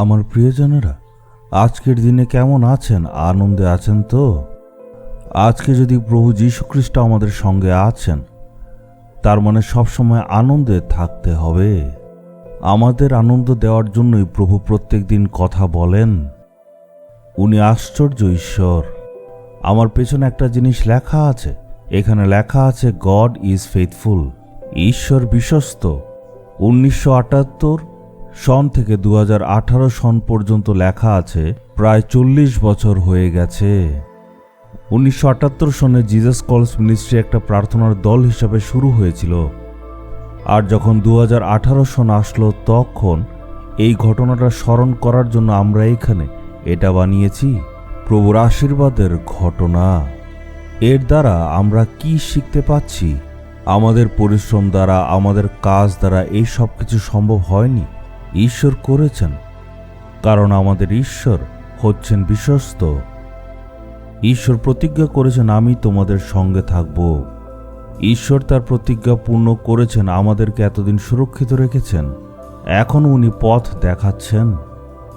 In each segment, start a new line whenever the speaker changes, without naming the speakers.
আমার প্রিয়জনেরা, আজকের দিনে কেমন আছেন, আনন্দে আছেন তো? আজকে যদি প্রভু যীশুখ্রিস্ট আমাদের সঙ্গে আছেন, তার মানে সবসময় আনন্দে থাকতে হবে। আমাদের আনন্দ দেওয়ার জন্যই প্রভু প্রত্যেক দিন কথা বলেন। উনি আশ্চর্য ঈশ্বর। আমার পেছনে একটা জিনিস লেখা আছে। এখানে লেখা আছে গড ইজ ফেথফুল ঈশ্বর বিশ্বস্ত। উনিশশো আটাত্তর সন থেকে দু হাজার আঠারো সন পর্যন্ত লেখা আছে, প্রায় চল্লিশ বছর হয়ে গেছে। উনিশশো আটাত্তর সনে জিজাস কলস মিনিস্ট্রি একটা প্রার্থনার দল হিসাবে শুরু হয়েছিল। আর যখন দু হাজার আঠারো সন আসলো, তখন এই ঘটনাটা স্মরণ করার জন্য আমরা এখানে এটা বানিয়েছি, প্রভুর আশীর্বাদের ঘটনা। এর দ্বারা আমরা কি শিখতে পাচ্ছি? আমাদের পরিশ্রম দ্বারা, আমাদের কাজ দ্বারা এই সব কিছু সম্ভব হয়নি? ঈশ্বর করেছেন, কারণ আমাদের ঈশ্বর হচ্ছেন বিশ্বস্ত। ঈশ্বর প্রতিজ্ঞা করেছেন, আমি তোমাদের সঙ্গে থাকব। ঈশ্বর তার প্রতিজ্ঞা পূর্ণ করেছেন, আমাদেরকে এতদিন সুরক্ষিত রেখেছেন। এখন উনি পথ দেখাচ্ছেন।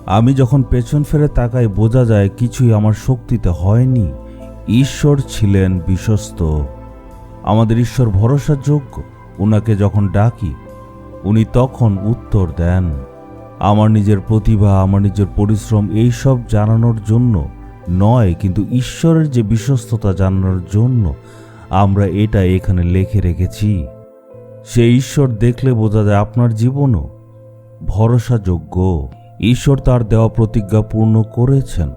আমি যখন পেছন ফেরে তাকাই, বোঝা যায় কিছুই আমার শক্তিতে হয়নি। ঈশ্বর ছিলেন বিশ্বস্ত। আমাদের ঈশ্বর ভরসাযোগ্য। উনাকে যখন ডাকি উনি তখন উত্তর দেন, আমার নিজের প্রতিভা, আমার নিজের পরিশ্রম, এই সব জানানোর জন্য নয়, কিন্তু ঈশ্বরের যে বিশ্বস্ততা জানানোর জন্য আমরা এটা এখানে লেখে রেখেছি। সে ঈশ্বর দেখলে বোঝা যায় আপনার জীবনও ভরসাযোগ্য। ঈশ্বর তার দেওয়া প্রতিজ্ঞা পূর্ণ করেছেন।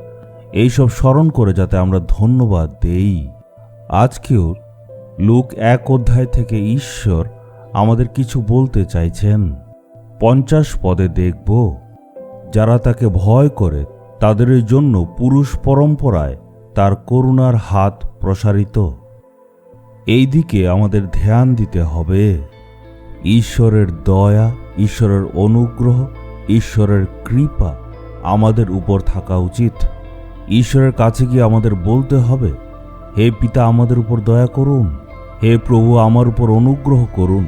এইসব স্মরণ করে যাতে আমরা ধন্যবাদ দেই। আজকেও লুক এক অধ্যায় থেকে ঈশ্বর আমাদের কিছু বলতে চাইছেন। পঞ্চাশ পদে দেখব। যারা তাকে ভয় করে, তাদের জন্য পুরুষ পরম্পরায় তার করুণার হাত প্রসারিত। এই দিকে আমাদের ধ্যান দিতে হবে। ঈশ্বরের দয়া, ঈশ্বরের অনুগ্রহ, ঈশ্বরের কৃপা আমাদের উপর থাকা উচিত। ঈশ্বরের কাছে গিয়ে আমাদের বলতে হবে, হে পিতা আমাদের উপর দয়া করুন, হে প্রভু আমার উপর অনুগ্রহ করুন।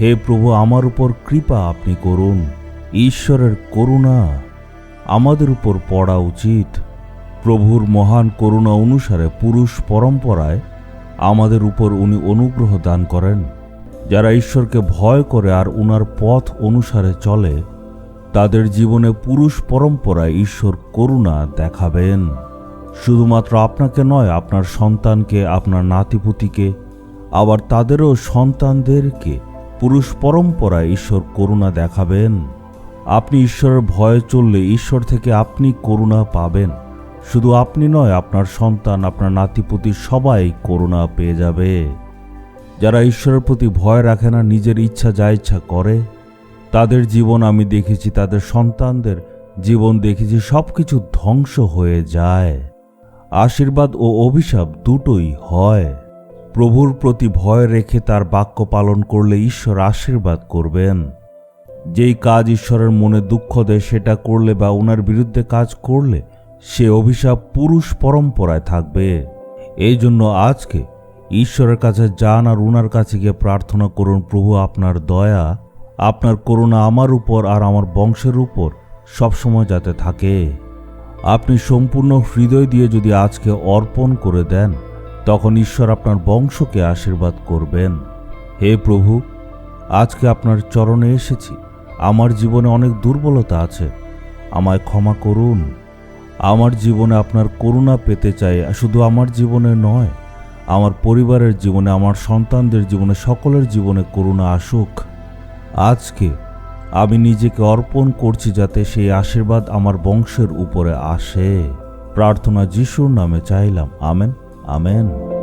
হে প্রভু, আমার উপর কৃপা আপনি করুন। ঈশ্বরের করুণা আমাদের উপর পড়া উচিত। প্রভুর মহান করুণা অনুসারে পুরুষ পরম্পরায় আমাদের উপর উনি অনুগ্রহ দান করেন। যারা ঈশ্বরকে ভয় করে আর উনার পথ অনুসারে চলে, তাদের জীবনে পুরুষ পরম্পরায় ঈশ্বর করুণা দেখাবেন। শুধুমাত্র আপনাকে নয়, আপনার সন্তানকে, আপনার নাতিপুতিকে, আবার তাদেরও সন্তানদেরকে পুরুষ পরম্পরায় ঈশ্বর করুণা দেখাবেন। আপনি ঈশ্বরের ভয়ে চললে ঈশ্বর থেকে আপনি করুণা পাবেন। শুধু আপনি নয়, আপনার সন্তান, আপনার নাতিপুতি সবাই করুণা পেয়ে যাবে। যারা ঈশ্বরের প্রতি ভয় রাখে না, নিজের ইচ্ছা যা ইচ্ছা করে, তাদের জীবন আমি দেখেছি, তাদের সন্তানদের জীবন দেখেছি সব কিছু ধ্বংস হয়ে যায়। আশীর্বাদ ও অভিশাপ দুটোই হয়। প্রভুর প্রতি ভয় রেখে তার বাক্য পালন করলে ঈশ্বর আশীর্বাদ করবেন। যেই কাজ ঈশ্বরের মনে দুঃখ দেয়, সেটা করলে বা ওনার বিরুদ্ধে কাজ করলে সে অভিশাপ পুরুষ পরম্পরায় থাকবে। এই জন্য আজকে ঈশ্বরের কাছে যান আর উনার কাছে গিয়ে প্রার্থনা করুন, প্রভু আপনার দয়া, আপনার করুণা আমার উপর আর আমার বংশের উপর সবসময় যাতে থাকে। আপনি সম্পূর্ণ হৃদয় দিয়ে যদি আজকে অর্পণ করে দেন তখন ঈশ্বর আপনার বংশকে আশীর্বাদ করবেন। হে প্রভু, আজকে আপনার চরণে এসেছি। আমার জীবনে অনেক দুর্বলতা আছে। আমায় ক্ষমা করুন। আমার জীবনে আপনার করুণা পেতে চাই। শুধু আমার জীবনে নয়, আমার পরিবারের জীবনে, আমার সন্তানদের জীবনে, সকলের জীবনে করুণা আসুক। আজকে আমি নিজেকে অর্পণ করছি যাতে সেই আশীর্বাদ আমার বংশের উপরে আসে। প্রার্থনা যিশুর নামে চাইলাম। আমেন। Amen.